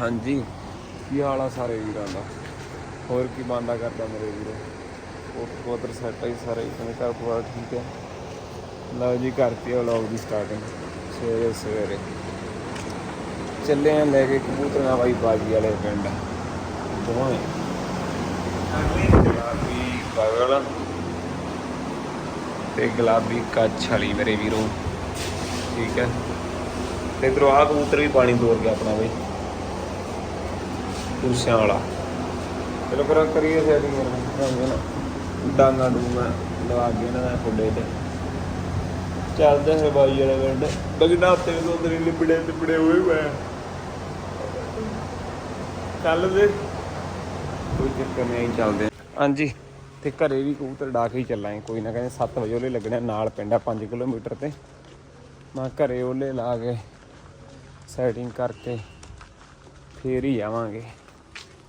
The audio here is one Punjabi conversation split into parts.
ਹਾਂਜੀ। ਕੀ ਹਾਲ ਆ ਸਾਰੇ ਵੀਰਾਂ ਦਾ? ਹੋਰ ਕੀ ਬੰਦਾ ਕਰਦਾ ਮੇਰੇ ਵੀਰੋ? ਉਹ ਕੋਦਰ ਸੈਟ ਹੀ ਸਾਰੇ ਇਤਨੇ ਘਰ ਪਰਿਵਾਰ ਠੀਕ ਹੈ ਲਓ ਜੀ, ਕਰਤੀ ਉਹ ਲੋਗ ਦੀ ਸਟਾਰਟਿੰਗ ਸਵੇਰੇ ਸਵੇਰੇ। ਚੱਲੇ ਆ ਲੈ ਕੇ ਕਬੂਤਰਾਂ ਬਾਈ ਬਾਜੀ ਵਾਲੇ ਪਿੰਡ। ਦੋਵੇਂ। ਗੁਲਾਬੀ ਬਗਲ ਤੇ ਗੁਲਾਬੀ ਕੱਛ ਵਾਲੀ ਮੇਰੇ ਵੀਰੋ। ਠੀਕ ਹੈ ਤੇ ਇਧਰੋਂ ਕਬੂਤਰ ਵੀ ਪਾਣੀ ਤੋੜ ਗਿਆ ਆਪਣਾ ਬਈ। ਕੁਰਸੀਆਂ ਵਾਲਾ। ਚਲੋ ਫਿਰ ਕਰੀਏ ਸੈਟਿੰਗ ਕਰਾਂਗੇ ਨਾ ਡਾਂਗਾ ਡੂੰਗਾ ਲਵਾ ਕੇ ਇਹਨਾਂ ਦਾ ਫੁੱਡੇ ਤੇ। ਚੱਲਦੇ ਹੈ ਬਾਈ ਵਾਲੇ ਪਿੰਡ। ਬਗਨਾ ਉੱਤੇ ਵੀ ਉਧਰ ਹੀ ਲਿਬੜੇ ਲਿਬੜੇ ਹੋਏ ਹੋਏ ਆ। ਚੱਲ ਦੇ। ਕੋਈ ਚੱਕਰ ਨਹੀਂ ਚੱਲਦੇ। ਹਾਂਜੀ। ਤੇ ਘਰੇ ਵੀ ਕਬੂਤਰ ਡਾ ਕੇ ਹੀ ਚੱਲਾਂਗੇ ਕੋਈ ਨਾ ਕਹਿੰਦੇ 7 ਵਜੇ ਉਹਲੇ ਲੱਗਣੇ ਨਾਲ ਪਿੰਡ ਆ 5 ਕਿਲੋਮੀਟਰ ਤੇ। ਮੈਂ ਘਰੇ ਉਹਲੇ ਲਾ ਕੇ ਸੈਟਿੰਗ ਕਰਕੇ ਫੇਰ ਹੀ ਆਵਾਂਗੇ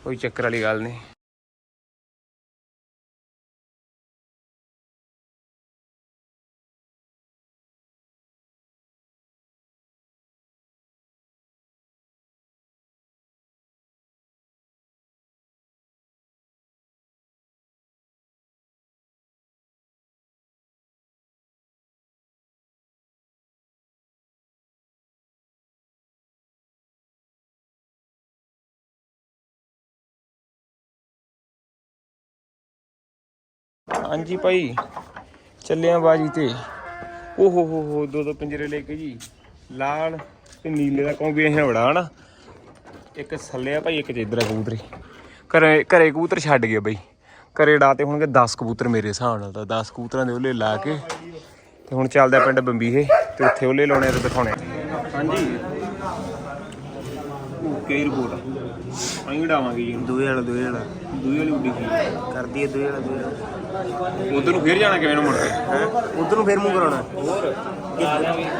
ਕੋਈ ਚੱਕਰ ਵਾਲੀ ਗੱਲ ਨਹੀਂ। ਹਾਂਜੀ ਭਾਈ ਚੱਲਿਆ ਬਾਜੀ ਤੇ। ਓ ਹੋ ਹੋ ਹੋ ਦੋ ਦੋ ਪਿੰਜਰੇ ਲੈ ਕੇ ਜੀ। ਲਾਲ ਤੇ ਨੀਲੇ ਦਾ ਕੰਬੀਨੇਸ਼ਨ ਬੜਾ ਹਨਾ ਇੱਕ ਥੱਲੇ ਆ ਭਾਈ ਇੱਕ ਜਿੱਧਰ ਆ ਕਬੂਤਰੀ। ਘਰੇ ਘਰੇ ਕਬੂਤਰ ਛੱਡ ਗਏ ਬਈ। ਘਰੇ ਡਾਤੇ ਹੋਣਗੇ 10 ਕਬੂਤਰ ਮੇਰੇ ਹਿਸਾਬ ਨਾਲ ਤਾਂ 10 ਕਬੂਤਰਾਂ ਦੇ ਉਹਲੇ ਲਾ ਕੇ। ਤੇ ਹੁਣ ਚੱਲਦਾ ਪਿੰਡ ਬੰਬੀਹੇ ਤੇ ਉੱਥੇ ਉਹਲੇ ਲਾਉਣੇ ਤੇ ਦਿਖਾਉਣੇ। ਹਾਂਜੀ। ਓਕੇ ਰਿਪੋਰਟ ਅਸੀਂ ਉਡਾਵਾਂਗੇ ਜੀ। ਦੂਏ ਵਾਲਾ ਦੂਏ ਵਾਲਾ। ਦੂਈ ਵਾਲੀ ਉੱਡੀ ਸੀ ਕਰਦੀ ਹੈ ਦੂਏ ਵਾਲਾ ਦੂਏ ਵਾਲਾ। ਉਧਰ ਨੂੰ ਫੇਰ ਜਾਣਾ ਕਿਵੇਂ ਨੂੰ ਮੁੜ ਕੇ? ਹੈ? ਉਧਰ ਨੂੰ ਫੇਰ ਮੂੰਹ ਕਰਾਉਣਾ। ਹੋਰ?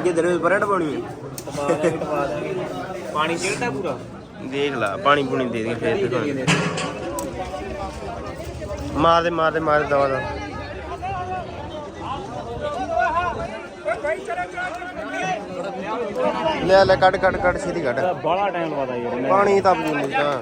ਜਿੱਧਰ ਵੀ ਬਰੜ ਪਾਉਣੀ ਹੈ। ਪਾਣੀ ਚਿੜਦਾ ਪੂਰਾ? ਦੇਖ ਲਾ ਪਾਣੀ ਪੂਣੀ ਦੇ ਦੇ ਫੇਰ ਦਿਖਾਉਣੀ ਮਾਰ ਦੇ ਮਾਰ ਦੇ ਮਾਰ ਦੇ ਦਵਾ ਦਾ। ਲੈ ਲੈ ਕੱਢ ਕੱਢ ਕੱਢ ਛੇਤੀ ਕੱਢ। ਬੜਾ ਟਾਈਮ ਲਵਾਦਾ ਯਾਰ ਪਾਣੀ ਤਾਂ ਬਜੂਨੀ ਤਾਂ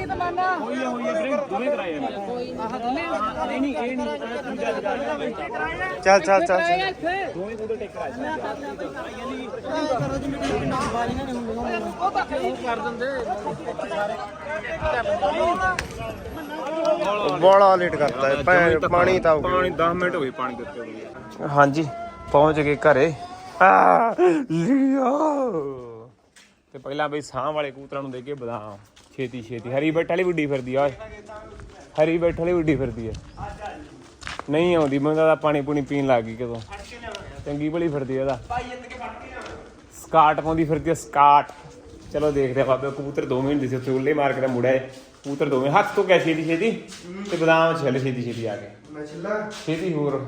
ਮਾਨਾ ਚੱਲ ਚੱਲ ਚੱਲ। ਬੜਾ ਲੇਟ ਕਰਤਾ ਹੈ। ਪਾਣੀ ਤਾਂ ਪਾਣੀ 10 ਮਿੰਟ ਹੋ ਗਏ ਪਾਣੀ ਦਿੱਤੇ ਹੋਏ। ਹਾਂਜੀ ਪਹੁੰਚ ਗਏ ਘਰੇ। ਆ ਲਿਓ। ਤੇ ਪਹਿਲਾਂ ਬਈ ਸਾਹ ਵਾਲੇ ਕੂਤਰਾਂ ਨੂੰ ਦੇ ਕੇ ਬਦਾਮ। ਛੇਤੀ ਛੇਤੀ। ਹਰੀ ਬੈਠ ਵਾਲੀ ਵੱਡੀ ਫਿਰਦੀ ਆ ਓਏ। ਹਰੀ ਬੈਠ ਵਾਲੀ ਵੱਡੀ ਫਿਰਦੀ ਆ। ਨਹੀਂ ਆਉਂਦੀ ਮੈਂ ਤਾਂ ਪਾਣੀ ਪੂਣੀ ਪੀਣ ਲੱਗ ਗਈ ਕਦੋਂ ਚੰਗੀ ਭਲੀ ਫਿਰਦੀ ਆ ਇਹਦਾ। ਸਕਾਟ ਪਾਉਂਦੀ ਫਿਰਦੀ ਆ ਸਕਾਟ। ਚਲੋ ਦੇਖਦੇ ਆ ਬਾਬੇ ਕਬੂਤਰ 2 ਮਿੰਟ ਦਿਸੇ ਉੱਥੇ ਉੱਲੇ ਮਾਰ ਕੇ ਤਾਂ ਮੁੜਿਆ। ਕਬੂਤਰ ਦੋਵੇਂ ਹੱਥ ਤੋਂ ਕਿਆ ਛੇਤੀ ਛੇਤੀ। ਤੇ ਬਦਾਮ ਛਿੱਲ ਛੇਤੀ ਛੇਤੀ ਆ ਕੇ। ਮੈਂ ਛਿੱਲਾ? ਛੇਤੀ ਹੋਰ।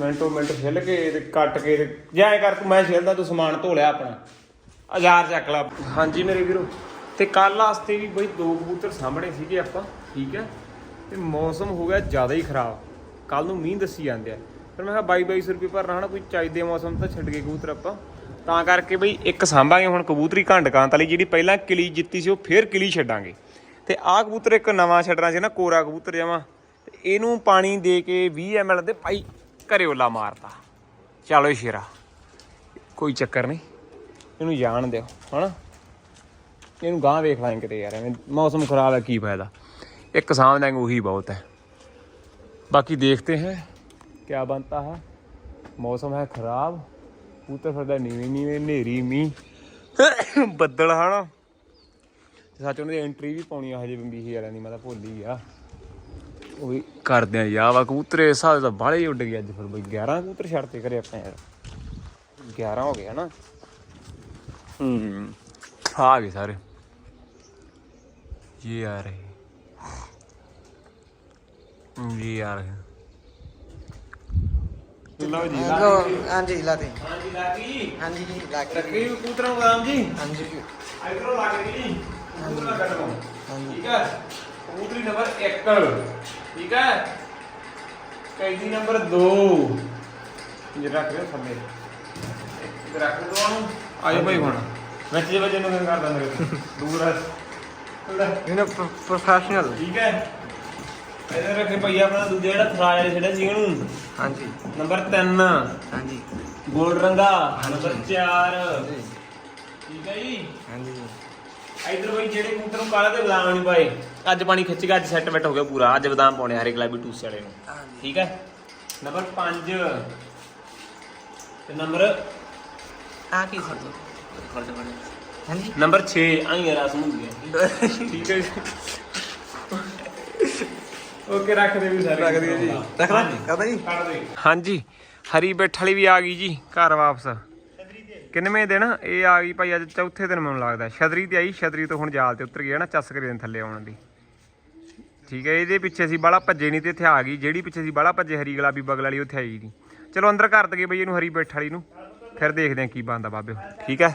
ਮਿੰਟੋ ਮਿੰਟ ਛਿੱਲ ਕੇ ਤੇ ਕੱਟ ਕੇ ਤੇ ਜਾਏ ਕਰ ਤੂੰ ਮੈਂ ਛਿੱਲਦਾ ਤੂੰ ਸਮਾਨ ਧੋ ਲਿਆ ਆਪਣਾ। ਹਜ਼ਾਰ ਚੱਕ ਲਾ। ਹਾਂਜੀ ਮੇਰੇ ਵੀਰੋ। ਤੇ ਕੱਲ ਵਾਸਤੇ ਵੀ ਬਈ ਦੋ ਕਬੂਤਰ ਸਾਹਮਣੇ ਸੀਗੇ ਆਪਾਂ, ਠੀਕ ਹੈ? ਤੇ ਮੌਸਮ ਹੋ ਗਿਆ ਜ਼ਿਆਦਾ ਹੀ ਖਰਾਬ। ਕੱਲ ਨੂੰ ਮੀਂਹ ਦੱਸੀ ਜਾਂਦੇ ਆ। ਫਿਰ ਮੈਂ ਕਿਹਾ ਬਾਈ 2200 ਰੁਪਏ ਭਰਨਾ ਹਨਾ, ਕੋਈ ਚਾਹੀਦੇ ਮੌਸਮ ਤਾਂ ਛੱਡ ਕੇ ਕਬੂਤਰ ਆਪਾਂ। ਤਾਂ ਕਰਕੇ ਬਈ ਇੱਕ ਸਾਂਭਾਂਗੇ ਹੁਣ ਕਬੂਤਰੀ ਘੰਟ ਕਾਂਤ ਵਾਲੀ, ਜਿਹੜੀ ਪਹਿਲਾਂ ਕਿਲੀ ਜਿੱਤੀ ਸੀ, ਉਹ ਫੇਰ ਕਿਲੀ ਛੱਡਾਂਗੇ। ਤੇ ਆਹ ਕਬੂਤਰ ਇੱਕ ਨਵਾਂ ਛੱਡਣਾ ਸੀ ਨਾ, ਕੋਰਾ ਕਬੂਤਰ ਜਮਾ। ਇਹਨੂੰ ਪਾਣੀ ਦੇ ਕੇ 20 ml ਦੇ ਭਾਈ ਘਰੇ ਓਲਾ ਮਾਰਤਾ। ਚਲੋ ਸ਼ੇਰਾ, ਕੋਈ ਚੱਕਰ ਨਹੀਂ, ਇਹਨੂੰ ਜਾਣ ਦਿਓ, ਹਨਾ? ਇਹਨੂੰ ਗਾਂ ਵੇਖ ਲਾਂਗੇ ਕਿਤੇ ਯਾਰ, ਐਵੇਂ ਮੌਸਮ ਖਰਾਬ ਹੈ, ਕੀ ਫਾਇਦਾ? ਇੱਕ ਕਿਸਾਨ ਵਾਂਗੂ ਉਹੀ ਬਹੁਤ ਹੈ। ਬਾਕੀ ਦੇਖਦੇ ਹੈ ਕੀ ਬਣਤਾ ਹੈ। ਮੌਸਮ ਹੈ ਖਰਾਬ ਉਤਰ ਫਿਰਦਾ ਨੀਵੇਂ ਨੀਵੇਂ, ਹਨੇਰੀ, ਮੀਂਹ। ਬੱਦਲ ਹਨਾ। ਸੱਚ ਉਹਨਾਂ ਦੀ ਐਂਟਰੀ ਵੀ ਪਾਉਣੀ ਆ, ਹਜੇ ਬੰਬੀਹੀ ਵਾਲਿਆਂ ਦੀ, ਮੈਂ ਤਾਂ ਭੁੱਲ ਗਿਆ। ਉਹ ਵੀ ਕਰਦੇ ਆ ਯਾ ਵਾ ਕਬੂਤਰ ਕਬੂਤਰੇ ਸਾਡੇ ਤਾਂ ਬਾਹਲੇ ਉੱਡ ਗਏ ਅੱਜ ਫਿਰ ਬਈ। 11 ਕਬੂਤਰ ਛੱਡਤੇ ਕਰੇ ਆਪਣੇ ਯਾਰ। 11 ਹੋ ਗਏ ਹਨਾ। ਹੂੰ, ਆ ਗਏ ਸਾਰੇ। ये आ रहे ये आ रहे ਲਓ ਜੀ ਲੋ ਹਾਂਜੀ ਲਾਤੇ ਹਾਂਜੀ ਲਾਗੀ ਹਾਂਜੀ ਜੀ ਲਾਤੇ ਰੱਖੀ ਕਬੂਤਰਾਂ ਨੂੰ ਰਾਮ ਜੀ ਹਾਂਜੀ ਇਧਰੋਂ ਲੱਗ ਗਈ ਜੀ ਕਬੂਤਰਾਂ ਕੱਢ ਲਓ ਹਾਂਜੀ ਠੀਕ ਹੈ ਕਬੂਤਰੀ ਨੰਬਰ 1 ਠੀਕ ਹੈ ਕੈਦੀ ਨੰਬਰ 2 ਇਹ ਰੱਖ ਲਿਓ ਥੱਲੇ ਇਹ ਰੱਖ ਦੋ ਨੂੰ ਆਜੋ ਭਾਈ ਹੁਣ ਵਿੱਚ ਜੇ ਵਜੇ ਨੂੰ ਕਰਦਾ ਮੇਰੇ ਤੋਂ। ਦੂਰ ਆ ਲੈ, ਇਹਨੇ ਪ੍ਰੋਫੈਸ਼ਨਲ ਠੀਕ ਹੈ। ਇਹਦੇ ਰੱਖੇ ਭਈ ਆਪਣਾ ਦੂਜਾ ਜਿਹੜਾ ਥਰਾਜ ਵਾਲੇ ਛੱਡਿਆ ਸੀ ਉਹਨੂੰ ਹਾਂਜੀ। ਨੰਬਰ 3 ਹਾਂਜੀ। ਗੋਲ ਰੰਗਾ। ਨੰਬਰ 4 ਠੀਕ ਹੈ ਜੀ। ਹਾਂਜੀ। ਇਧਰ ਬਈ ਜਿਹੜੇ ਕਬੂਤਰ ਨੂੰ ਕਾਲਾ ਤੇ ਬਦਾਮ ਨਹੀਂ ਪਾਏ? ਅੱਜ ਪਾਣੀ ਖਿੱਚ ਗਿਆ ਅੱਜ ਸੈੱਟ ਵੈਟ ਹੋ ਗਿਆ ਪੂਰਾ। ਅੱਜ ਬਦਾਮ ਪਾਉਣੇ ਹਰੇ ਗੁਲਾਬੀ ਟੂਸੇ ਵਾਲੇ ਨੂੰ। ਠੀਕ ਹੈ। ਨੰਬਰ 5 ਤੇ ਨੰਬਰ ਆ ਕੀ ਕਰ ਦੋ ਕਰ ਦੋ ਨੰਬਰ 6 ਆਈ ਰਸਮ ਹੁੰਦੀ ਹੈ। ਠੀਕ ਹੈ ਜੀ। ਓਕੇ ਰੱਖ ਦੇ ਵੀ ਸਾਰੇ। ਰੱਖ ਦਈਏ ਜੀ। ਰੱਖ ਲਾਂ? ਹਾਂਜੀ। ਕਰਦਾ ਜੀ? ਦੇ ਹਾਂਜੀ ਹਰੀ ਬੈਠ ਵਾਲੀ ਵੀ ਆ ਗਈ ਜੀ ਘਰ ਵਾਪਸ। ਕਿੰਨਵੇਂ ਦਿਨ? ਇਹ ਆ ਗਈ ਭਾਈ ਅੱਜ ਚੌਥੇ ਦਿਨ ਮੈਨੂੰ ਲੱਗਦਾ। ਛਤਰੀ ਤੇ ਆਈ ਛਤਰੀ ਤੋਂ ਹੁਣ ਜਾਲ ਤੇ ਉਤਰ ਗਈ ਹੈ ਨਾ ਚੱਸ ਕਰੇ ਥੱਲੇ ਆਉਣ ਦੀ। ਠੀਕ ਹੈ ਇਹਦੇ ਪਿੱਛੇ ਅਸੀਂ ਬਾਲਾ ਭੱਜੇ ਨਹੀਂ ਤੇ ਇੱਥੇ ਆ ਗਈ। ਜਿਹੜੀ ਪਿੱਛੇ ਅਸੀਂ ਬਾਲਾ ਭੱਜੇ ਹਰੀ ਗੁਲਾਬੀ ਬਗਲ ਵਾਲੀ ਉੱਥੇ ਆਈ ਨਹੀਂ। ਚਲੋ ਅੰਦਰ ਕਰ ਦਗੇ ਬਈ ਇਹਨੂੰ ਹਰੀ ਬੈਠ ਵਾਲੀ ਨੂੰ। ਫਿਰ ਦੇਖਦੇ ਹਾਂ ਕੀ ਬਣਦਾ ਬਾਬੇ। ਠੀਕ ਹੈ?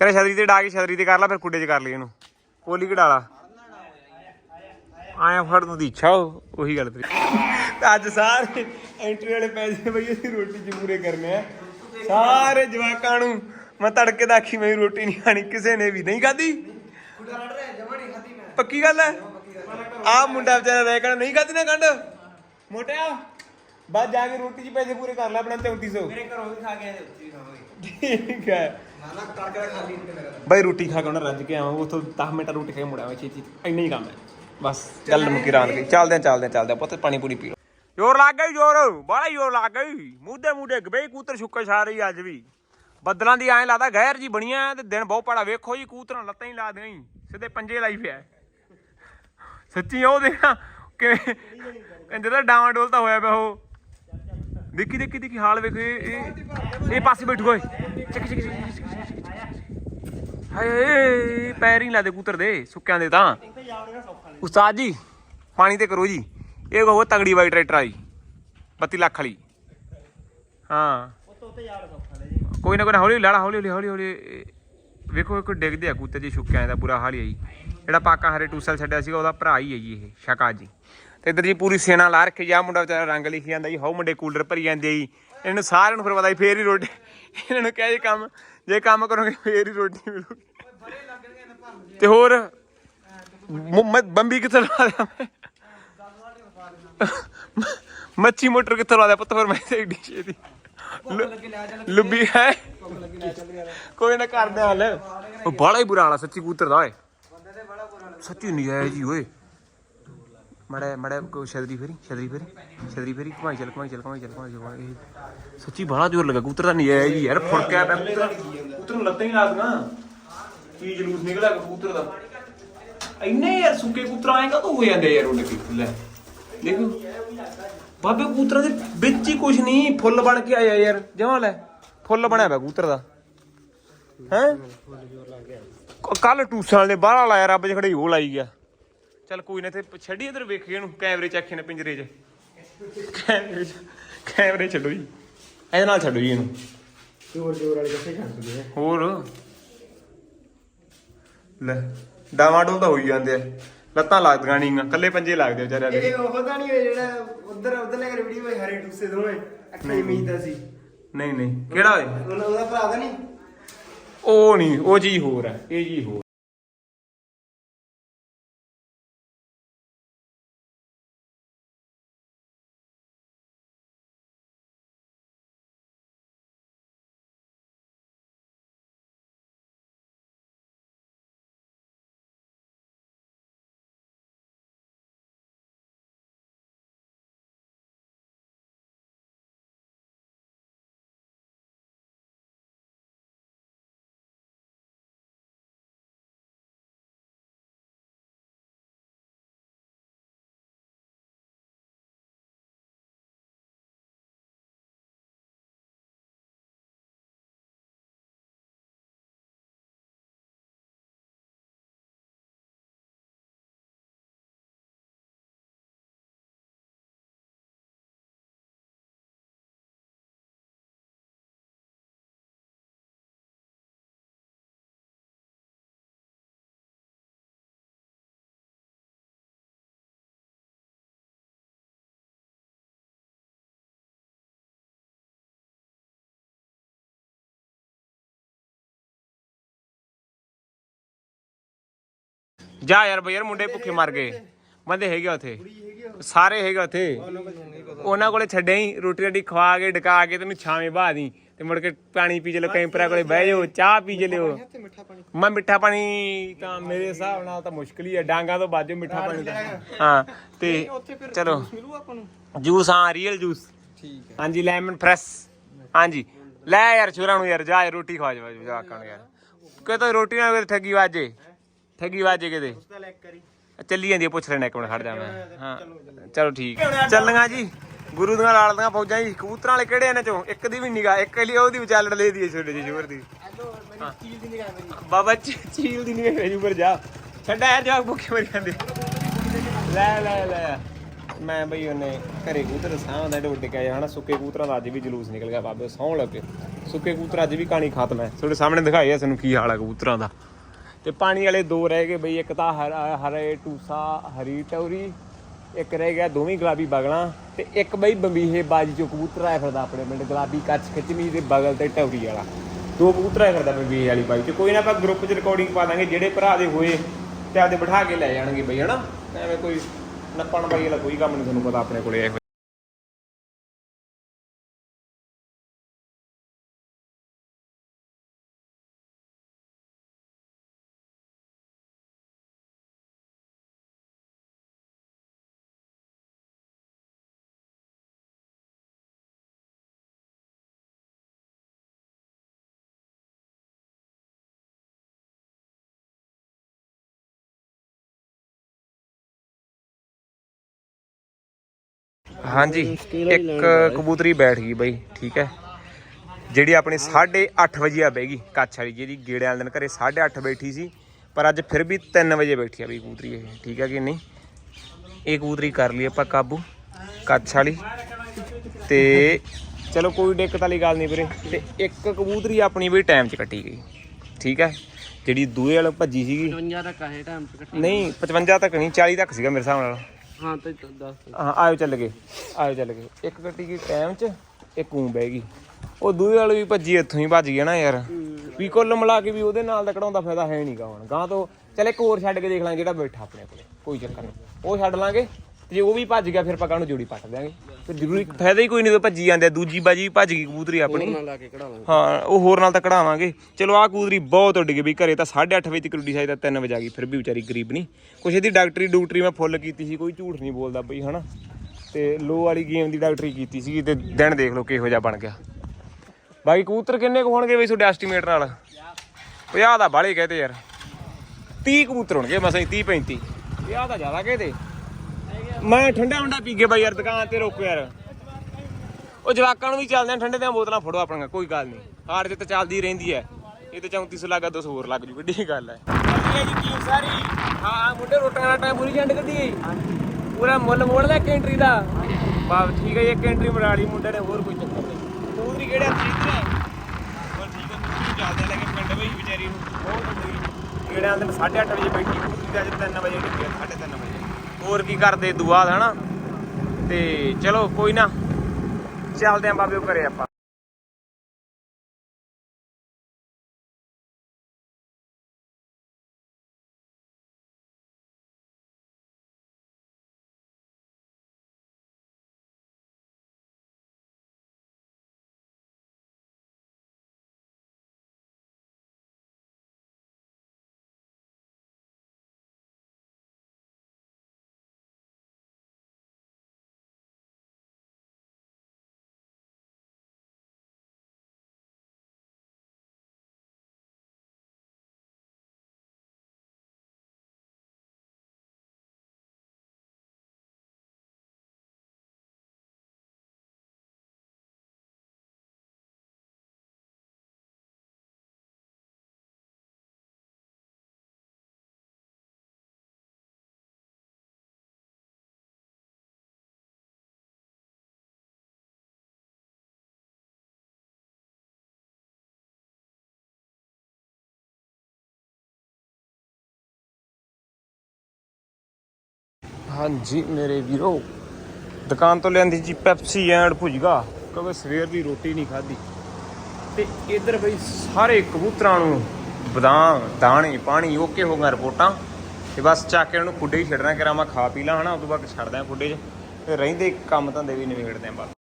ਕਰੇ ਛਤਰੀ ਤੇ ਡਾ ਕੇ ਛਤਰੀ ਤੇ ਕਰ ਲਾ ਫਿਰ ਕੁੱਡੇ 'ਚ ਕਰ ਲਈ ਇਹਨੂੰ। ਕੋਲੀ ਕਢਾ ਲਾ। ਆਇਆ ਫੜ ਤੂੰ ਦੀ ਇੱਛਾ ਉਹ- ਗੱਲ ਤੇਰੀ। ਤੇ ਅੱਜ ਸਾਰੇ ਐਂਟਰੀ ਵਾਲੇ ਪੈਸੇ ਬਈ ਅਸੀਂ ਰੋਟੀ ਚ ਪੂਰੇ ਕਰਨੇ ਆ। ਸਾਰੇ ਜਵਾਕਾਂ ਨੂੰ ਮੈਂ ਤੜਕੇ ਦਾ ਆਖੀ ਮੈਂ ਰੋਟੀ ਨਹੀਂ ਖਾਣੀ ਕਿਸੇ ਨੇ ਵੀ ਨਹੀਂ ਖਾਧੀ। ਪੱਕੀ ਗੱਲ ਹੈ? ਆ ਮੁੰਡਾ ਵਿਚਾਰਾ ਰਹਿ ਕਹਿਣਾ ਨਹੀਂ ਖਾਧੀ ਨਾ ਗੰਢ ਮੋਟਿਆ ਬਾਅਦ ਜਾ ਕੇ ਰੋਟੀ ਚ ਪੈਸੇ ਪੂਰੇ ਕਰ ਲੈ ਆਪਣਾ 3300 ਮੇਰੇ ਘਰੋਂ ਵੀ ਖਾ ਕੇ ਆਏ ਉੱਥੇ ਖਾਵਾਂਗੇ ਠੀਕ ਹੈ। ਖਾਲੀ ਮੇਰਾ ਬਾਈ ਰੋਟੀ ਖਾ ਕੇ ਉਹਨਾਂ ਰੱਜ ਕੇ ਆਵਾਂ ਉਥੋਂ 10 ਮਿੰਟ ਰੋਟੀ ਖਾ ਕੇ ਮੁੜਿਆ ਮੈਂ ਛੇਤੀ ਇੰਨਾ ਹੀ ਕੰਮ ਹੈ ਬਸ ਗੱਲ ਮੁੱਕੀ ਰਾਤ ਗਈ ਚੱਲਦੇ ਆਂ ਚੱਲਦੇ ਆਂ ਚੱਲਦੇ ਆਂ ਪੁੱਤ ਪਾਣੀ ਪੂਣੀ ਪੀ ਲਓ ਜ਼ੋਰ ਲੱਗ ਗਈ ਜ਼ੋਰ ਬੜਾ ਜ਼ੋਰ ਲੱਗ ਗਈ ਮੂਧੇ ਮੂਧੇ ਗਬੇ ਕੂਤਰ ਸੁੱਕੇ ਸਾਰੇ ਅੱਜ ਵੀ ਬੱਦਲਾਂ ਦੀ ਐਂ ਲੱਗਦਾ ਗਹਿਰ ਜੀ ਬਣੀਆਂ ਤੇ ਦਿਨ ਬਹੁਤ ਪੜਾ ਵੇਖੋ ਜੀ ਕੂਤਰਾਂ ਲੱਤਾਂ ਹੀ ਲਾ ਹੀ ਸਿੱਧੇ ਪੰਜੇ ਲਾਈ ਪਿਆ ਸੱਚੀ ਉਹ ਦੇਖਾਂ ਕਿਵੇਂ ਕਹਿੰਦੇ ਤਾਂ ਡਾਵਾਂ ਡੋਲ ਤਾਂ ਹੋਇਆ ਪਿਆ ਉਹ ਦੇਖੀ ਦੇਖੀ ਦੇਖੀ ਹਾਲ ਵੇਖੋ, ਇਹ, ਇਹ- ਪਾਸੇ ਬੈਠੂ ਓਏ। ਚੱਕ ਚੱਕ ਹਾਏ ਪੈਰ ਹੀ ਲਾ ਦੇ ਕੂਤਰ ਦੇ, ਸੁੱਕਿਆਂ ਦੇ ਤਾਂ। ਉਸਤਾਦ ਜੀ, ਪਾਣੀ ਤੇ ਕਰੋ ਜੀ। ਇਹ ਕਹੋ, ਤਗੜੀ ਵਾਈ ਟਰੈਕਟਰ ਆਈ 32 ਲੱਖ ਵਾਲੀ। ਹਾਂ। ਕੋਈ ਨਾ ਕੋਈ ਨਾ, ਹੌਲੀ ਲਾੜਾ ਹੌਲੀ ਹੌਲੀ ਹੌਲੀ ਹੌਲੀ ਵੇਖੋ, ਇੱਕ ਡਿੱਗਦੇ ਆ ਕੂਤਰ ਜੀ ਸੁੱਕਿਆਂ ਦਾ, ਬੁਰਾ ਹਾਲ ਹੀ ਆ ਜੀ। ਜਿਹੜਾ ਪਾਕਾ ਹਰੇ ਟੂਸਲ ਛੱਡਿਆ ਸੀਗਾ, ਉਹਦਾ ਭਰਾ ਹੀ ਹੈ ਜੀ ਇਹ ਸ਼ਕਾ ਜੀ ਤੇ ਇਧਰ ਜੀ ਪੂਰੀ ਸੇਨਾ ਲਾ ਰੱਖੀ ਜਾ ਮੁੰਡਾ ਵਿਚਾਰਾ ਰੰਗ ਲਿਖੀ ਜਾਂਦਾ ਜੀ, ਹਾਉ ਮੁੰਡੇ ਕੂਲਰ ਭਰੀ ਜਾਂਦੇ ਜੀ। ਇਹਨੂੰ ਸਾਰਿਆਂ ਨੂੰ ਫਿਰ ਪਤਾ ਹੀ ਫੇਰ ਹੀ ਰੋਟੀ, ਇਹਨਾਂ ਨੂੰ ਕਿਹਾ ਜੀ ਕੰਮ, ਜੇ ਕੰਮ ਕਰੋਗੇ ਫੇਰ ਹੀ ਰੋਟੀ ਮਿਲੂਗੀ। ਤੇ ਹੋਰ ਬੰਬੀ ਕਿੱਥੇ ਲਾ ਦਿਆਂ ਮੱਛੀ ਮੋਟਰ ਕਿੱਥੇ ਲਾ ਦਿਆ ਪੁੱਤ ਫਿਰ ਮੈਂ ਤੇ ਏਡੀ ਛੇਤੀ। ਲੁੱਬੀ ਹੈ? ਕੋਈ ਨਾ ਕਰਦੇ ਹਾਲ। ਉਹ ਬੜਾ ਹੀ ਬੁਰਾ ਹਾਲ ਸੱਚੀ ਕੂਤਰ ਦਾ ਓਏ। ਸੱਚੀ ਨਹੀਂ ਆਇਆ ਜੀ, ਓਏ। ਮੜਾ ਮੜਾ ਕੋ ਛਤਰੀ ਫੇਰੀ ਛਤਰੀ ਫੇਰੀ ਛਤਰੀ ਫੇਰੀ, ਘੁਮਾਈ ਚੱਲ, ਘਮਾਈ ਚੱਲ ਘਮਾਈ ਚੱਲ, ਘੁਮਾਈ ਚੱਲ। ਇਹ ਸੱਚੀ ਬੜਾ ਜ਼ੋਰ ਲੱਗਾ ਕੂਤਰ ਦਾ ਨਹੀਂ ਆਇਆ ਜੀ ਯਾਰ ਫੁੜਕਿਆ ਪਿਆ ਕੂਤਰ ਕੂਤਰ ਨੂੰ ਲੱਤਾਂ ਹੀ ਲਾ ਦੂੰਗਾ ਕੀ ਜਲੂਸ ਨਿਕਲਿਆ ਕਬੂਤਰ ਦਾ। ਇੰਨੇ ਯਾਰ ਸੁੱਕੇ ਕਬੂਤਰ ਆਏ ਕਾ ਹੋ ਜਾਂਦੇ ਯਾਰ ਉਹਨੇ ਕੀ? ਲੈ, ਦੇਖੋ। ਬਾਬੇ, ਕਬੂਤਰਾਂ ਦੇ ਵਿੱਚ ਹੀ ਕੁਝ ਨਹੀਂ, ਫੁੱਲ ਬਣ ਕੇ ਆਇਆ ਯਾਰ। ਜਮਾ ਲੈ, ਫੁੱਲ ਬਣਿਆ ਪਿਆ ਕਬੂਤਰ ਦਾ। ਹੈ? ਕੱਲ ਟੂਸਾਂ ਵਾਲੇ ਬਾਹਰ ਲਾਇਆ, ਰੱਬ ਚ ਖੜੇ ਉਹ ਲਾਈ ਗਿਆ। ਚੱਲ ਕੋਈ ਨਾ ਤੇ ਛੱਡੀ ਇਧਰ ਵੇਖੀ ਇਹਨੂੰ ਕੈਮਰੇ ਚ ਨੇ ਪਿੰਜਰੇ 'ਚ। ਕੈਮਰੇ 'ਚ ਕੈਮਰੇ ਛੱਡੋ ਜੀ। ਇਹਦੇ ਨਾਲ ਛੱਡੋ ਜੀ ਇਹਨੂੰ। ਜੋਰ ਜੋਰ ਵਾਲੇ ਕਿੱਥੇ ਕਰਦੇ ਆ। ਹੋਰ। ਲੈ ਡਾਵਾਂ ਡੋਲ ਤਾਂ ਹੋਈ ਜਾਂਦੇ ਆ। ਲੱਤਾਂ ਲੱਗਦੀਆਂ ਨਹੀਂ ਕੱਲੇ ਪੰਜੇ ਲੱਗਦੇ ਵਿਚਾਰਿਆਂ ਦੇ। ਇਹ ਉਹ ਤਾਂ ਨਹੀਂ ਜਿਹੜਾ ਉਧਰ ਉਧਰ ਲੈ ਕੇ ਵੀਡੀਓ ਹਰੇ ਟੂਸੇ ਦੋਵੇਂ ਅੱਖੇ ਮੀਂਹ ਦਾ ਸੀ। ਨਹੀਂ ਨਹੀਂ ਕਿਹੜਾ ਓਏ ਉਹਦਾ ਭਰਾ ਦਾ ਨਹੀਂ ਉਹ ਨਹੀਂ ਉਹ ਜੀ ਹੋਰ ਹੈ ਇਹ ਜੀ ਹੋਰ ਜਾ ਯਾਰ ਬਈ ਯਾਰ ਮੁੰਡੇ ਭੁੱਖੇ ਮਰ ਗਏ। ਬੰਦੇ ਹੈਗੇ ਉੱਥੇ। ਸਾਰੇ ਹੈਗੇ ਉੱਥੇ। ਉਹਨਾਂ ਕੋਲੇ ਛੱਡਿਆ ਹੀ। ਰੋਟੀ ਰਾਟੀ ਖਵਾ ਕੇ ਡਕਾ ਕੇ ਤੈਨੂੰ ਛਾਵੇਂ ਬਾਹ ਦੀ। ਤੇ ਮੁੜ ਕੇ ਪਾਣੀ ਪੀ ਚਲੋ ਕੈਂਪਰਾ ਕੋਲੇ ਬਹਿ ਜਾਓ ਚਾਹ ਪੀ ਚਲਿਓ। ਮੈਂ ਮਿੱਠਾ ਪਾਣੀ ਤਾਂ ਮੇਰੇ ਹਿਸਾਬ ਨਾਲ ਤਾਂ ਮੁਸ਼ਕਲ ਹੀ ਹੈ ਡਾਂਗਾ ਤੋਂ ਬਾਜੋ ਮਿੱਠਾ ਪਾਣੀ ਤਾਂ ਹਾਂ ਤੇ ਚਲੋ। ਜੂਸ ਹਾਂ ਰੀਅਲ ਜੂਸ। ਠੀਕ ਹਾਂਜੀ ਲੈਮਨ ਫਰੈਸ਼ ਹਾਂਜੀ। ਲੈ ਯਾਰ ਛੋਰਾਂ ਨੂੰ ਯਾਰ ਜਾ ਰੋਟੀ ਖਵਾ ਜਾ ਜਵਾਕਾਂ ਨੂੰ ਯਾਰ। ਕਿ ਤਾਂ ਰੋਟੀ ਨਾਲ ਠੱਗੀ ਵਾਜੇ ਠੱਗੀ ਵਾਜੇ ਕਿਤੇ। ਉਸਦਾ ਲੈਕ ਕਰੀ। ਚੱਲੀ ਜਾਂਦੀ ਆ, ਪੁੱਛ ਲੈਣਾ ਇੱਕ ਮਿੰਟ ਖੜ ਜਾ ਮੈਂ। ਹਾਂ। ਚਲੋ ਠੀਕ ਚੱਲੀਆਂ ਜੀ ਗੁਰੂ ਦੀਆਂ ਲਾਲ ਦੀਆਂ ਫੌਜਾਂ ਜੀ ਕਬੂਤਰਾਂ ਵਾਲੇ ਕਿਹੜੇ ਇਹਨਾਂ ਚੋਂ? ਇੱਕ ਦੀ ਵੀ ਨਿਗਾ ਇੱਕ ਲਈ ਉਹਦੀ ਵਿਚਾਲੜ ਲੈ ਦੀ ਛੋਟੇ ਜਿਹੇ ਸ਼ੋਰ ਦੀ। ਹੈਲੋ ਮੇਰੀ ਚੀਲ ਦੀ ਨਿਗਾਹ ਮੇਰੀ। ਬਾਬਾ ਚੀ- ਚੀਲ ਦੀ ਨਿਗਾ ਮੇਰੀ ਉੱਪਰ ਜਾ। ਛੱਡਾ ਯਾਰ ਜਾ ਭੁੱਖੇ ਮਰ ਜਾਂਦੇ। ਲੈ ਲੈ ਲੈ। ਮੈਂ ਬਈ ਉਹਨੇ ਘਰੇ ਕਬੂਤਰ ਸਾਹ ਦਾ ਢੋਡ ਕੇ ਆਇਆ ਹਨਾ ਸੁੱਕੇ ਕਬੂਤਰਾਂ ਦਾ ਅੱਜ ਵੀ ਜਲੂਸ ਨਿਕਲ ਗਿਆ ਬਾਬੇ ਸੌਣ ਲੱਗੇ। ਸੁੱਕੇ ਕਬੂਤਰ ਅੱਜ ਵੀ ਕਹਾਣੀ ਖਤਮ ਹੈ। ਤੁਹਾਡੇ ਸਾਹਮਣੇ ਦਿਖਾਈ ਆ ਸਾਨੂੰ ਕੀ ਹਾਲ ਹੈ ਕਬੂਤਰਾਂ ਦਾ। ਤੇ ਪਾਣੀ ਵਾਲੇ ਦੋ ਰਹਿ ਗਏ ਬਈ, ਇੱਕ ਤਾਂ ਹਰ- ਹਰੇ ਟੂਸਾ, ਹਰੀ ਟੌਰੀ, ਇੱਕ ਰਹਿ ਗਿਆ ਦੋਵੇਂ ਗੁਲਾਬੀ ਬਗਲਾਂ ਤੇ ਇੱਕ ਬਈ ਬੰਬੀਹੇ ਬਾਜੀ ਚੋਂ ਕਬੂਤਰ ਆਇਆ ਫਿਰਦਾ ਆਪਣੇ ਪਿੰਡ, ਗੁਲਾਬੀ ਕੱਚ ਖਿੱਚਮੀ ਦੇ ਬਗਲ ਤੇ ਟੌਰੀ ਵਾਲਾ। ਦੋ ਕਬੂਤਰ ਆਇਆ ਫਿਰਦਾ ਬੰਬੀਹੇ ਵਾਲੀ ਬਾਜੀ ਚ। ਕੋਈ ਨਾ ਆਪਾਂ ਗਰੁੱਪ 'ਚ ਰਿਕਾਰਡਿੰਗ ਪਾ ਦਾਂਗੇ, ਜਿਹੜੇ ਭਰਾ ਦੇ ਹੋਏ ਤੇ ਆਪਦੇ ਬਿਠਾ ਕੇ ਲੈ ਜਾਣਗੇ ਬਈ, ਹਨਾ? ਐਵੇਂ ਕੋਈ ਨੱਪਣ ਬਾਈ ਵਾਲਾ ਕੋਈ ਕੰਮ ਨਹੀਂ ਤੁਹਾਨੂੰ ਪਤਾ ਆਪਣੇ ਕੋਲੇ ਹਾਂਜੀ ਇੱਕ ਕਬੂਤਰੀ ਬੈਠ ਗਈ ਬਈ ਠੀਕ ਹੈ। ਜਿਹੜੀ ਆਪਣੀ 8:30 ਵਜੇ ਆ ਬੈਗੀ ਕੱਛ ਵਾਲੀ ਜਿਹੜੀ ਗੇੜੇ ਵਾਲੇ ਦਿਨ ਘਰੇ 8:30 ਬੈਠੀ ਸੀ ਪਰ ਅੱਜ ਫਿਰ ਵੀ 3 ਵਜੇ ਬੈਠੀ ਆ ਬਈ ਕਬੂਤਰੀ ਇਹ ਠੀਕ ਹੈ ਕਿ ਨਹੀਂ? ਇਹ ਕਬੂਤਰੀ ਕਰ ਲਈ ਆਪਾਂ ਕਾਬੂ ਕੱਛ ਵਾਲੀ। ਤੇ ਚਲੋ ਕੋਈ ਦਿੱਕਤ ਵਾਲੀ ਗੱਲ ਨਹੀਂ ਵੀਰੇ ਤੇ ਇੱਕ ਕਬੂਤਰੀ ਆਪਣੀ ਵੀ ਟਾਈਮ 'ਚ ਕੱਟੀ ਗਈ ਠੀਕ ਹੈ। ਜਿਹੜੀ ਦੂਏ ਵਾਲ ਭੱਜੀ ਸੀਗੀ। 55 ਤੱਕ ਆਏ ਟਾਈਮ ਚ ਕੱਟੀ ਨਹੀਂ 55 ਤੱਕ ਨਹੀਂ 40 ਤੱਕ ਸੀਗਾ ਮੇਰੇ ਹਿਸਾਬ ਨਾਲ। ਹਾਂ, ਤੇ 10 ਹਾਂ, ਆਇਓ ਚੱਲ ਗਏ, ਆਇਓ ਚੱਲ ਗਏ। ਇੱਕ ਗੱਟੀ ਗਈ ਟਾਈਮ 'ਚ ਇੱਕ ਊਂ ਬਹਿ ਗਈ। ਉਹ ਦੂਏ ਵਾਲੀ ਵੀ ਭੱਜੀ, ਇੱਥੋਂ ਹੀ ਭੱਜ ਗਿਆ ਨਾ ਯਾਰ। ਵੀ ਕੁੱਲ ਮਿਲਾ ਕੇ ਵੀ ਉਹਦੇ ਨਾਲ ਦਾ ਕਢਾਉਂਦਾ ਫਾਇਦਾ ਹੈ ਨਹੀਂਗਾ ਹੁਣ। ਗਾਂ ਤੋਂ ਚੱਲ ਇੱਕ ਹੋਰ ਛੱਡ ਕੇ ਦੇਖ ਲਾਂਗੇ ਜਿਹੜਾ ਬੈਠਾ ਆਪਣੇ ਕੋਲੇ, ਕੋਈ ਚੱਕਰ ਨਹੀਂ ਉਹ ਛੱਡ ਲਾਂਗੇ। ਤੇ ਜੇ ਉਹ ਵੀ ਭੱਜ ਗਿਆ ਫਿਰ ਪਕਾਂ ਨੂੰ ਜੋੜੀ ਪੱਟ ਦਿਆਂਗੇ? ਫਿਰ ਜ਼ਰੂਰੀ ਫਾਇਦਾ ਹੀ ਕੋਈ ਨਹੀਂ ਤਾਂ ਭੱਜੀ ਜਾਂਦੇ ਆ। ਦੂਜੀ ਬਾਜੀ ਵੀ ਭੱਜ ਗਈ ਕਬੂਤਰੀ ਆਪਣੀ। ਲਾ ਕੇ ਕਢਾ ਲਾਂਗੇ ਹਾਂ ਉਹ ਹੋਰ ਨਾਲ ਤਾਂ ਕਢਾਵਾਂਗੇ। ਚਲੋ ਆਹ ਕੂਦਰੀ ਬਹੁਤ ਉੱਡ ਗਈ ਵੀ ਘਰੇ ਤਾਂ 8:30 ਵਜੇ ਤੱਕ ਉੱਡੀ ਸਾਈ ਤਾਂ 3 ਵਜੇ ਆ ਗਈ ਫਿਰ ਵੀ ਵਿਚਾਰੀ ਗਰੀਬ ਨਹੀਂ। ਕੁਛ ਇਹਦੀ ਡਾਕਟਰੀ ਡੂਕਟਰੀ ਮੈਂ ਫੁੱਲ ਕੀਤੀ ਸੀ ਕੋਈ ਝੂਠ ਨਹੀਂ ਬੋਲਦਾ ਬਈ ਹਨਾ? ਤੇ ਲੋ ਵਾਲੀ ਗੇਮ ਦੀ ਡਾਕਟਰੀ ਕੀਤੀ ਸੀ ਤੇ ਦਿਨ ਦੇਖ ਲਓ ਕਿਹੋ ਜਿਹਾ ਬਣ ਗਿਆ। ਬਾਕੀ ਕਬੂਤਰ ਕਿੰਨੇ ਕੁ ਹੋਣਗੇ ਬਈ ਤੁਹਾਡੇ ਐਸਟੀਮੇਟ ਨਾਲ? 50 ਦਾ ਬਾਲੇ ਕਹਤੇ ਯਾਰ। 30 ਕਬੂਤਰ ਹੋਣਗੇ ਮਸਾਂ ਹੀ 30 35 50 ਦਾ ਜ਼ਿਆਦਾ ਕਹਤੇ? ਮੈਂ ਠੰਡਾ ਹੁੰਦਾ ਪੀ ਕੇ ਬਾਈ ਯਾਰ ਦੁਕਾਨ ਤੇ ਰੋਕੋ ਯਾਰ। ਉਹ ਜਵਾਕਾਂ ਨੂੰ ਵੀ ਚੱਲਦੇ ਆ ਠੰਡੇ ਦੀਆਂ ਬੋਤਲਾਂ ਫੜੋ ਆਪਣੀਆਂ ਕੋਈ ਗੱਲ ਨਹੀਂ। ਹਾਰ ਜਿੱਤ ਚੱਲਦੀ ਰਹਿੰਦੀ ਹੈ। ਇਹ ਤੇ 3400 ਲੱਗਾ 200 ਹੋਰ ਲੱਗ ਜੂ ਵੱਡੀ ਗੱਲ ਹੈ। ਵਧੀਆ ਜੀ ਟੀਮ ਸਾਰੀ? ਹਾਂ ਮੁੰਡੇ ਰੋਟੀਆਂ ਦਾ ਟਾਈਮ ਪੂਰੀ ਜੰਡ ਕੱਢੀ ਗਈ ਪੂਰਾ ਮੁੱਲ ਮੋੜ ਲਿਆ ਕੈਂਟਰੀ ਦਾ। ਬਾ ਠੀਕ ਹੈ ਕੈਂਟਰੀ ਲਈ ਮੁੰਡੇ ਨੇ ਹੋਰ ਕੋਈ ਚੱਕਰ ਨਹੀਂ। ਪੂਰੀ ਕਿਹੜੇ ਹੱਥ ਇੱਧਰ ਹੈ ਬਸ ਠੀਕ ਹੈ ਤੁਸੀਂ ਚੱਲਦੇ ਲੈ ਕੇ ਪਿੰਡ ਵਿੱਚ ਵਿਚਾਰੀ ਨੂੰ। ਬਹੁਤ ਵੱਡੀ ਕਿਹੜੇ ਆਂਦੇ 8:30 ਵਜੇ ਬੈਠੀ ਪੂਰੀ ਦਾ ਅੱਜ 3 ਵਜੇ ਨਿਕਲਿਆ 3:30 ਵਜੇ। ਹੋਰ ਕੀ ਕਰਦੇ ਦੁਆ ਹਨਾ? ਤੇ ਚਲੋ, ਕੋਈ ਨਾ। ਚੱਲਦੇ ਆਂ ਬਾਬੇ ਉਹ ਘਰੇ ਆਪਾਂ। ਹਾਂਜੀ, ਮੇਰੇ ਵੀਰੋ। ਦੁਕਾਨ ਤੋਂ ਲਿਆਂਦੀ ਜੀ ਪੈਪਸੀ ਐਂਡ ਭੁਜਗਾ। ਕਿਉਂਕਿ ਸਵੇਰ ਦੀ ਰੋਟੀ ਨਹੀਂ ਖਾਧੀ। ਤੇ ਇੱਧਰ ਬਈ ਸਾਰੇ ਕਬੂਤਰਾਂ ਨੂੰ ਬਦਾਮ, ਦਾਣੇ, ਪਾਣੀ ਓਕੇ ਹੋ ਗਿਆ ਰਿਪੋਰਟਾਂ। ਤੇ ਬਸ ਚੱਕ ਕੇ ਉਹਨੂੰ ਖੁੱਡੇ ਹੀ ਛੱਡਣਾ ਕਰਾਂ ਖਾ ਪੀ ਲਾਂ, ਹਨਾ? ਉਸ ਤੋਂ ਬਾਅਦ ਛੱਡਦਾ ਖੁੱਡੇ 'ਚ। ਤੇ ਰਹਿੰਦੇ ਕੰਮ ਧੰਦੇ ਵੀ ਨਿਬੇੜਦੇ ਆ ਬਸ।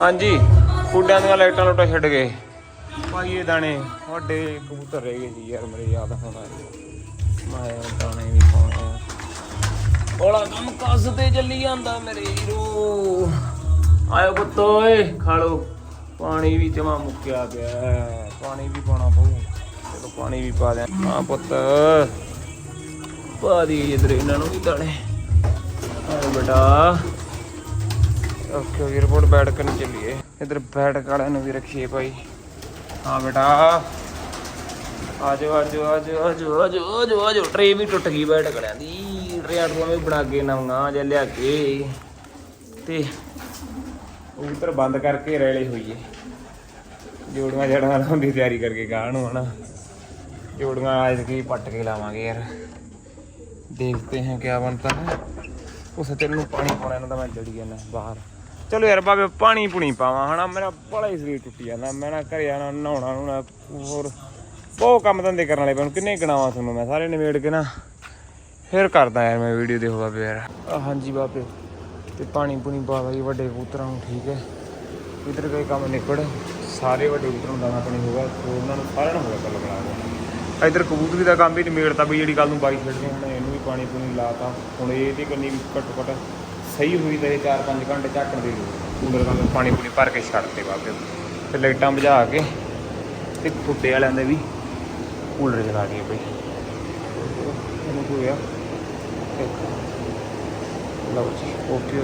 ਹਾਂਜੀ ਖੁੱਡਿਆਂ ਦੀਆਂ ਲਾਈਟਾਂ ਲੋਟਾ ਛੱਡ ਗਏ। ਪਾਈਏ ਦਾਣੇ ਵੱਡੇ ਕਬੂਤਰ ਰਹਿ ਗਏ ਯਾਰ ਮੇਰੇ ਯਾਦ ਹੋਣਾ ਮੈਂ ਦਾਣੇ ਵੀ ਪਾਉਣੇ ਬੋਲਾ ਕੰਮ ਕੱਸ ਤੇ ਚੱਲੀ ਜਾਂਦਾ ਮੇਰੇ ਹੀਰੋ ਆਇਓ ਪੁੱਤ ਓਏ ਖਾ ਲੋ ਪਾਣੀ ਵੀ ਜਮਾ ਮੁੱਕਿਆ ਪਿਆ। ਪਾਣੀ ਵੀ ਪਾਉਣਾ ਪਊ। ਚਲੋ ਪਾਣੀ ਵੀ ਪਾ ਦਿਆਂ। ਹਾਂ ਪੁੱਤ। ਪਾ ਦੀ ਇਧਰ ਇਹਨਾਂ ਨੂੰ ਵੀ ਦਾਣੇ। ਆਏ ਬੇਟਾ। ਓਕੇ ਵੀਰਪੋਰਟ ਬੈਠ ਕਰਨ ਚੱਲੀਏ। ਇਧਰ ਬੈਠ ਕਾਲਿਆਂ ਨੂੰ ਵੀ ਰੱਖੀਏ ਭਾਈ। ਹਾਂ ਬੇਟਾ। ਆਜੋ ਆਜੋ ਆਜੋ ਆਜੋ ਆਜੋ ਆਜੋ ਆਜੋ। ਟਰੇ ਵੀ ਟੁੱਟ ਗਈ ਬੈਠ ਕਾਲਿਆਂ ਦੀ। ਟਰੇ ਆਟੂਆਂ ਵੀ ਬਣਾ ਕੇ ਨਵੀਆਂ ਜੇ ਲਿਆ ਕੇ ਤੇ ਉਧਰ ਬੰਦ ਕਰਕੇ ਰੈਲੇ ਹੋਈਏ। ਜੋੜੀਆਂ ਜੜਾਂ ਲਾਉਣ ਦੀ ਤਿਆਰੀ ਕਰਕੇ ਗਾਹ ਨੂੰ, ਹਨਾ। ਜੋੜੀਆਂ ਅੱਜ ਕੇ ਪੱਟ ਕੇ ਲਾਵਾਂਗੇ ਯਾਰ। ਦੇਖਦੇ ਹਾਂ ਕੀ ਬਣਦਾ ਹੈ। ਉਹ ਸੱਤੇ ਨੂੰ ਪਾਣੀ ਪਾਉਣਾ ਇਹਨਾਂ ਦਾ ਮੈਂ ਜੜੀ ਜਾਂਦਾ ਬਾਹਰ। ਚਲੋ ਯਾਰ ਬਾਬੇ, ਪਾਣੀ ਪੁਣੀ ਪਾਵਾਂ, ਹਨਾ? ਮੇਰਾ ਬੜਾ ਹੀ ਸਰੀਰ ਟੁੱਟੀ ਜਾਂਦਾ। ਮੈਂ ਨਾ ਘਰੇ ਆਣਾ ਨਹਾਉਣਾ ਨੂੰ ਹੋਰ ਬਹੁਤ ਕੰਮ ਧੰਦੇ ਕਰਨ ਵਾਲੇ ਪਏ ਕਿੰਨੇ ਗਣਾਵਾਂ ਤੁਹਾਨੂੰ ਮੈਂ ਸਾਰੇ ਨਿਬੇੜ ਕੇ ਨਾ ਫਿਰ ਕਰਦਾ ਯਾਰ ਮੈਂ ਵੀਡੀਓ, ਦੇਖੋ ਬਾਬੇ ਯਾਰ। ਹਾਂਜੀ ਬਾਬੇ, ਤੇ ਪਾਣੀ ਪੁਣੀ ਪਾ ਲਈ ਵੱਡੇ ਕਬੂਤਰਾਂ ਨੂੰ, ਠੀਕ ਹੈ? ਇਧਰ ਕੋਈ ਕੰਮ ਨਿਕੜ ਸਾਰੇ ਵੱਡੇ ਕਬੂਤਰਾਂ ਨੂੰ ਦਾਣਾ ਪਾਣੀ ਹੋਗਾ ਤੇ ਉਹਨਾਂ ਨੂੰ ਸਾਰਿਆਂ ਨੂੰ ਹੋਗਾ ਕੱਲ ਬਣਾ ਇਧਰ ਕਬੂਤਰੀ ਦਾ ਕੰਮ ਵੀ ਨਿਮੇੜਤਾ ਵੀ ਜਿਹੜੀ ਕੱਲ ਨੂੰ ਬਾਈ ਛੱਡਦੇ ਹੁਣ ਇਹਨੂੰ ਵੀ ਪਾਣੀ ਪੂਣੀ ਲਾਤਾ। ਹੁਣ ਇਹ ਇਹਦੀ ਕੰਨੀ ਵੀ ਘੱਟੋ ਘੱਟ ਸਹੀ ਹੋਈ ਤਾਂ ਇਹ 4-5 ਘੰਟੇ ਝਾਕਣ ਦੇ ਲੋੜ। ਕੂਲਰ ਕੰਮ ਪਾਣੀ ਪੂਣੀ ਭਰ ਕੇ ਛੱਡਤੇ ਬਾਬੇ। ਤੇ ਲਾਈਟਾਂ ਬੁਝਾ ਕੇ ਤੇ ਖੁੱਡੇ ਵਾਲਿਆਂ ਦੇ ਵੀ ਕੂਲਰ ਚਲਾ ਦਈਏ ਬਈ। ਇਹਨੂੰ ਹੋ ਗਿਆ ਲਓ ਜੀ ਓਕੇ।